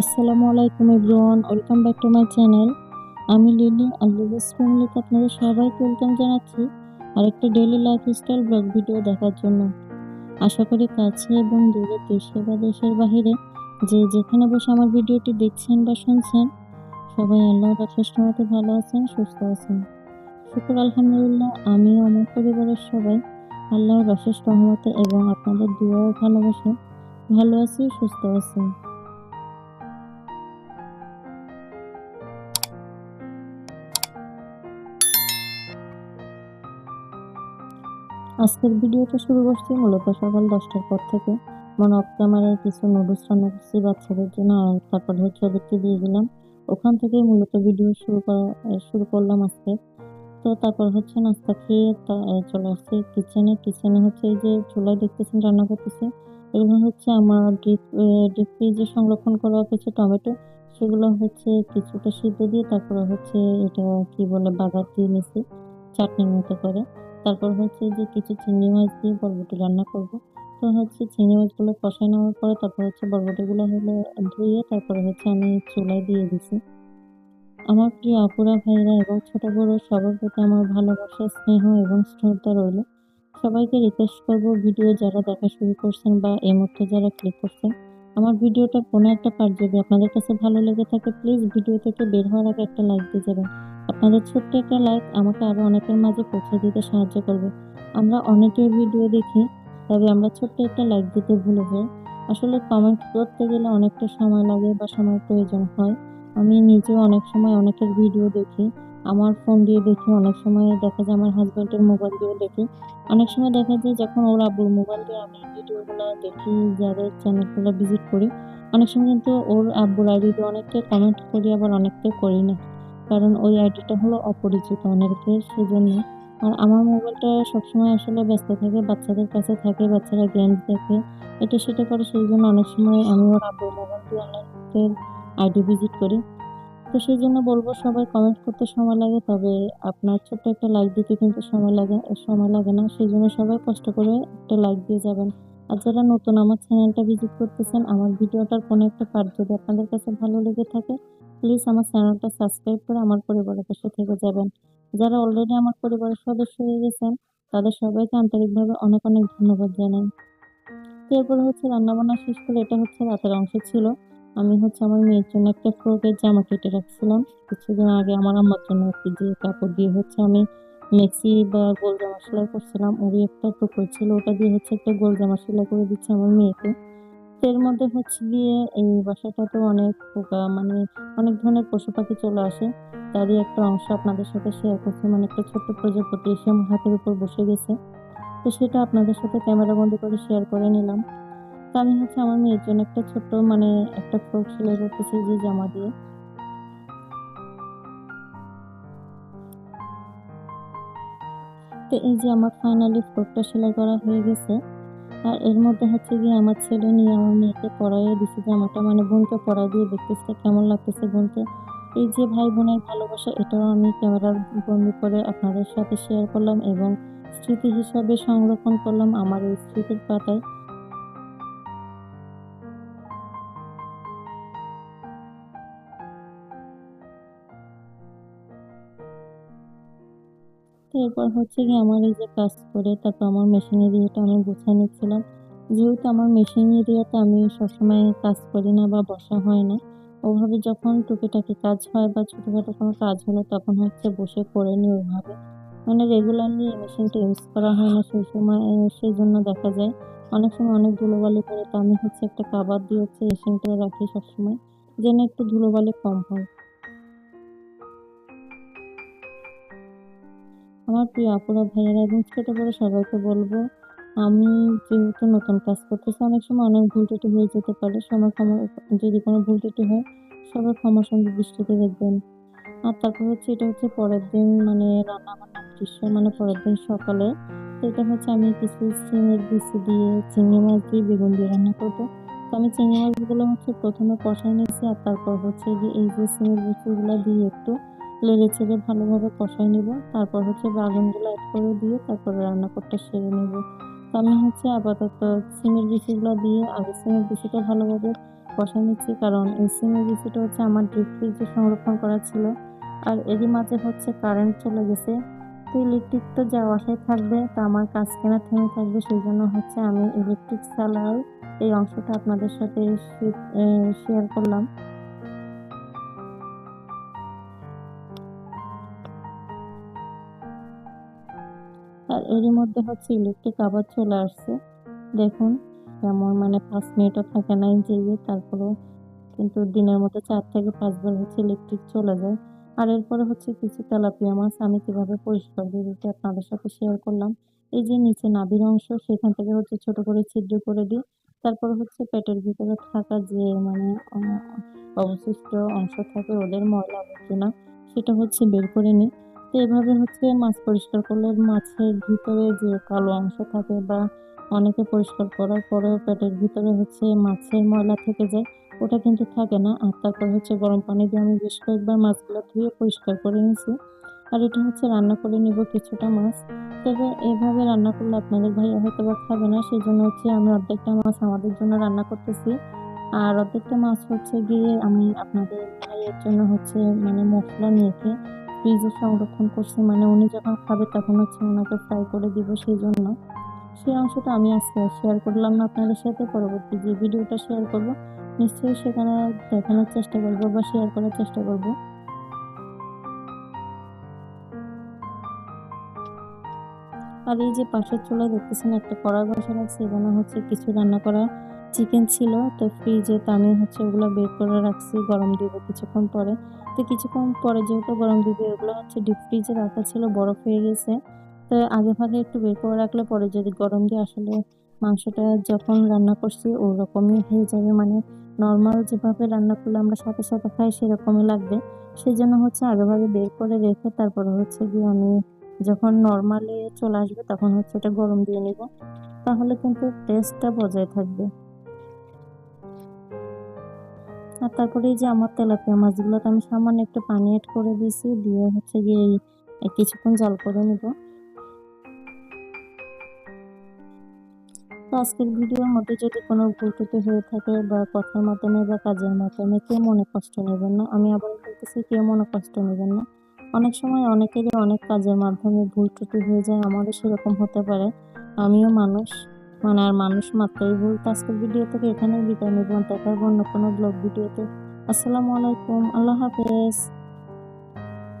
আসসালামু আলাইকুম everyone, welcome back to my channel. আমি লিলি, আর লিলিস ফ্যামিলিতে আপনাদের সবাইকে ওয়েলকাম জানাচ্ছি আর একটা ডেইলি লাইফস্টাইল ব্লগ ভিডিও দেখার জন্য। আশা করি কাছে এবং দূরে দেশে বা দেশের বাহিরে যে যেখানে বসে আমার ভিডিওটি দেখছেন বা শুনছেন, সবাই আল্লাহর অশেষ মতো ভালো আছেন, সুস্থ আছেন। শুক্র, আলহামদুলিল্লাহ, আমিও আমার পরিবারের সবাই আল্লাহর অশেষ রহমতে এবং আপনাদের দোয়া ও ভালোবাসে। ভালো আছি, সুস্থ আছি। আজকের ভিডিওটা শুরু করছি মূলত সকাল দশটার পর থেকে। মনে অফ কিছু নুডলস রান্না করছি, বাচ্চাদের জন্য, আর তারপর হচ্ছে ওদেরকে দিয়ে দিলাম। ওখান থেকে মূলত ভিডিও শুরু করা শুরু করলাম আজকে। তো তারপর হচ্ছে নাস্তা খেয়ে চলে আসছি কিচেনে কিচেনে হচ্ছে এই যে চুলায় দেখতেছেন, রান্না করতেছে। এগুলো হচ্ছে আমার ডিপ ডিপ ফ্রিজে সংরক্ষণ করা কিছু টমেটো। সেগুলো হচ্ছে কিছুটা সিদ্ধ দিয়ে তারপরে হচ্ছে এটা কি বলে, বাগার দিয়ে নিছি, চাটনির মতো করে। তারপর হচ্ছে যে কিছু চিংড়ি মাছ দিয়ে বরবটি রান্না করব। তো হচ্ছে চিংড়ি মাছগুলো কষাই নেওয়ার পরে তারপর হচ্ছে বরবটিগুলো হলো ধুয়ে তারপরে হচ্ছে আমি চুলায় দিয়ে দিছি। আমার প্রিয় আপুরা ভাইরা এবং ছোট বড় সবার প্রতি আমার ভালোবাসা, স্নেহ এবং শ্রদ্ধা রইল। সবাইকে রিকোয়েস্ট করব ভিডিও যারা দেখা শুরু করছেন বা এই মুহূর্তে যারা ক্লিক করছেন, আমার ভিডিওটা কোনো একটা পার্ট যদি আপনাদের কাছে ভালো লেগে থাকে, প্লিজ ভিডিও থেকে বের হওয়ার আগে একটা লাইক দিয়ে যাবেন। আপনাদের ছোট্ট একটা লাইক আমাকে আরও অনেকের মাঝে পৌঁছে দিতে সাহায্য করবে। আমরা অনেকের ভিডিও দেখি, তবে আমরা ছোট্ট একটা লাইক দিতে ভুলে যাই। আসলে কমেন্ট করতে গেলে অনেকটা সময় লাগে বা সময় প্রয়োজন হয়। আমি নিজেও অনেক সময় অনেকের ভিডিও দেখি, আমার ফোন দিয়ে দেখি, অনেক সময় দেখা যায় আমার হাজব্যান্ডের মোবাইল দিয়ে দেখি। অনেক সময় দেখা যায় যখন ওর আব্বুর মোবাইল দিয়ে আমি ভিডিওগুলো দেখি, যাদের চ্যানেলগুলো ভিজিট করি, অনেক সময় কিন্তু ওর আব্বুর আইডি দিয়ে অনেককে কমেন্ট করি, আবার অনেককে করি না। কারণ ওই আইডিটা হলো অপরিচিত অনেকের সেজন্য আর আমার মোবাইলটা সবসময় আসলে ব্যস্ত থাকে, বাচ্চাদের কাছে থাকে, বাচ্চারা গেমস দেখে। এটা সেটা করে সেই জন্য অনেক সময় আমি ওর আব্বুর মোবাইল দিয়ে অনেকের আইডি ভিজিট করি। তো সেই জন্য বলব সবাই কমেন্ট করতে সময় লাগে, তবে আপনার ছোট্ট একটা লাইক দিতে কিন্তু সময় লাগে সময় লাগে না। সেই জন্য সবাই কষ্ট করে একটা লাইক দিয়ে যাবেন। আর যারা নতুন আমার চ্যানেলটা ভিজিট করতেছেন, আমার ভিডিওটার কোনো একটা পার্ট যদি আপনাদের কাছে ভালো লেগে থাকে প্লিজ আমার চ্যানেলটা সাবস্ক্রাইব করে আমার পরিবারের পাশে থেকে যাবেন। যারা অলরেডি আমার পরিবারের সদস্য হয়ে গেছেন, তাদের সবাইকে আন্তরিকভাবে অনেক অনেক ধন্যবাদ জানাই। এরপরে হচ্ছে রান্নাবান্না শেষ করে এটা হচ্ছে রাতের অংশ ছিল। আমি হচ্ছে আমার মেয়ের জন্য একটা ফ্রকের জামা কেটে রাখছিলাম। কিছুদিন আগে আমার আম্মার জন্য একটি যে কাপড় দিয়ে হচ্ছে আমি মেক্সি বা গোল জামা সেলাই করছিলাম, ওরই একটা টুকরো ছিল। ওটা দিয়ে হচ্ছে একটা গোল জামা সেলাই করে দিচ্ছে আমার মেয়েকে। এর মধ্যে হচ্ছে গিয়ে এই বাসাটাতে অনেক পোকা মানে অনেক ধরনের পশু পাখি চলে আসে। তারই একটা অংশ আপনাদের সাথে শেয়ার করছি মানে একটা ছোট্ট প্রজাপতি এসে আমার হাতের উপর বসে গেছে। তো সেটা আপনাদের সাথে ক্যামেরা বন্ধ করে শেয়ার করে নিলাম। তো আমি হচ্ছে আমার মেয়ের জন্য একটা ছোট্ট মানে একটা ফ্রক সেলাই করতেছি যে জামা দিয়ে। তো এই যে আমার ফাইনালি ফ্রকটা সেলাই করা হয়ে গেছে। আর এর মধ্যে হচ্ছে গিয়ে আমার ছেলে নিয়ে আমার মেয়েকে পড়াইয়ে দিছে জামাটা মানে বোনকে পড়াই দিয়ে দেখতেছে, কেমন লাগতেছে বোনকে। এই যে ভাই বোনের ভালোবাসা, এটাও আমি ক্যামেরার বন্দি করে আপনাদের সাথে শেয়ার করলাম এবং স্মৃতি হিসাবে সংরক্ষণ করলাম আমার এই স্মৃতির পাতায়। এরপর হচ্ছে গিয়ে আমার এই যে কাজ করে, তারপর আমার মেশিন এরিয়াটা আমি গুছিয়ে নিচ্ছিলাম। যেহেতু আমার মেশিন এরিয়াতে আমি সবসময় কাজ করি না বা বসা হয় না, ওভাবে যখন টুকিটাকি কাজ হয় বা ছোটোখাটো কোনো কাজ হলো তখন হচ্ছে বসে করে নিই ওইভাবে। মানে রেগুলারলি মেশিনটা ইউজ করা হয় না সেই সময় সেই জন্য দেখা যায়। অনেক সময় অনেক ধুলোবালি করে তো আমি হচ্ছে একটা কাবার দিয়ে হচ্ছে মেশিনটা রাখি সবসময়, যেন একটু ধুলোবালি কম হয়। আমার প্রিয় আপুরা ভাইয়েরা এবং ছোটো বড় সবাইকে বলব, আমি যেহেতু নতুন কাজ করতেছি, অনেক সময় অনেক ভুল ত্রুটি হয়ে যেতে পারে। সময় ক্ষমা, যদি কোনো ভুল ত্রুটি হয় সবাই ক্ষমা সঙ্গে দৃষ্টিতে দেখবেন। আর তারপর হচ্ছে এটা হচ্ছে পরের দিন মানে রান্না বান্নার দৃশ্য মানে পরের দিন সকালে। এটা হচ্ছে আমি কিছু সিমের বিচি দিয়ে, চিংড়ি মাছ দিয়ে বেগুন দিয়ে রান্না করব। তো আমি চিংড়ি মাছগুলো হচ্ছে প্রথমে কষাই নিয়েছি, আর তারপর হচ্ছে যে এই যে সিমের বিচিগুলো দিয়ে একটু চেড়ে ভালোভাবে কষাই নেব। তারপর হচ্ছে বাগুনগুলো অ্যাড করে দিয়ে তারপরে রান্নাকরটা সেরে নেব। তো আমি হচ্ছে আপাতত সিমের বিচিগুলো দিয়ে আগে সিমের বিচিটা ভালোভাবে বসাই নিচ্ছি। কারণ এই সিমের বিচিটা হচ্ছে আমার ডিপ ফ্রিজে সংরক্ষণ করা ছিল। আর এরই মাঝে হচ্ছে কারেন্ট চলে গেছে। তো ইলেকট্রিক তো যা আশায় থাকবে, তো আমার কাজ কেনা থেমে থাকবে। সেই জন্য হচ্ছে আমি ইলেকট্রিক চালার এই অংশটা আপনাদের সাথে শেয়ার করলাম। আর এরই মধ্যে হচ্ছে ইলেকট্রিক আবার চলে আসছে। দেখুন যেমন মানে পাঁচ মিনিটও থাকে না ইঞ্জিয়ে তারপরেও কিন্তু দিনের মধ্যে চার থেকে পাঁচবার হচ্ছে ইলেকট্রিক চলে যায়। আর এরপরে হচ্ছে কিছু তেলাপিয়া মাছ আমি কীভাবে পরিষ্কার করে দিতে আপনাদের সাথে শেয়ার করলাম। এই যে নিচে নাভির অংশ, সেখান থেকে হচ্ছে ছোট করে ছিদ্র করে দিই। তারপরে হচ্ছে পেটের ভিতরে থাকা যে মানে অবশিষ্ট অংশ থাকে, ওদের ময়লা আবর্জনা, সেটা হচ্ছে বের করে নিই। তো এভাবে হচ্ছে মাছ পরিষ্কার করলে মাছের ভিতরে যে কালো অংশ থাকে বা অনেকে পরিষ্কার করার পরেও পেটের ভিতরে হচ্ছে মাছের ময়লা থেকে যায়, ওটা কিন্তু থাকে না। আর তারপর হচ্ছে গরম পানি দিয়ে আমি বেশ কয়েকবার মাছগুলো ধুয়ে পরিষ্কার করে নিয়েছি। আর এটা হচ্ছে রান্না করে নিব কিছুটা মাছ। তবে এভাবে রান্না করলে আপনাদের ভাইয়া হয়তো বা খাবে না সেই জন্য হচ্ছে আমি অর্ধেকটা মাছ আমাদের জন্য রান্না করতেছি। আর অর্ধেকটা মাছ হচ্ছে গিয়ে আমি আপনাদের ভাইয়ের জন্য হচ্ছে মানে মশলা নিয়ে ফ্রিজে সংরক্ষণ করছি মানে উনি যখন খাবে তখন হচ্ছে ওনাকে ফ্রাই করে দিব সেই জন্য সেই অংশটা আমি আজকে শেয়ার করলাম না আপনাদের সাথে, পরবর্তী যে ভিডিওটা শেয়ার করব, নিশ্চয়ই সেখানে দেখানোর চেষ্টা করব বা শেয়ার করার চেষ্টা করব। আর এই যে পাশের চুলায় দেখতেছেন একটা কড়াই বসা রাখছে এখানে হচ্ছে কিছু রান্না করা চিকেন ছিল, তো ফ্রিজে তো আমি হচ্ছে ওগুলো বের করে রাখছি, গরম দিব কিছুক্ষণ পরে। তো কিছুক্ষণ পরে যেহেতু গরম দিবে ওগুলো হচ্ছে ডিপ ফ্রিজে রাখা ছিল, বরফ হয়ে গেছে। তো আগে ভাগে একটু বের করে রাখলে পরে যদি গরম দিয়ে আসলে মাংসটা যখন রান্না করছি, ওরকমই হয়ে যাবে। মানে নর্মাল যেভাবে রান্না করলে আমরা সাথে সাথে খাই, সেরকমই লাগবে। সেই জন্য হচ্ছে আগে ভাগে বের করে রেখে তারপরে হচ্ছে গিয়ে আমি যখন নর্মালি চলে আসবে, তখন হচ্ছে এটা গরম দিয়ে নিব। তাহলে কিন্তু টেস্টটা বজায় থাকবে। আর তারপরে এই যে আমার তেলাপিয়া মাছগুলোতে আমি সামান্য একটু পানি অ্যাড করে দিয়েছি, দিয়ে হচ্ছে গিয়ে কিছুক্ষণ জল করে নিব। তো আজকের ভিডিওর মধ্যে যদি কোনো ভুল ত্রুটি হয়ে থাকে বা কথার মাধ্যমে বা কাজের মাধ্যমে কেউ মনে কষ্ট নেবেন না, আমি আবার বলতেছি কেউ মনে কষ্ট নেবেন না। অনেক সময় অনেকেরই অনেক কাজের মাধ্যমে ভুল ত্রুটি হয়ে যায়, আমারও সেরকম হতে পারে, আমিও মানুষ। মানে আর মানুষ মাত্রই ভুল আজকের ভিডিও থেকে এখানেই বিদায় নেব দেখাবো অন্য কোনো ব্লগ ভিডিওতে আসসালামু আলাইকুম। আল্লাহ হাফেজ।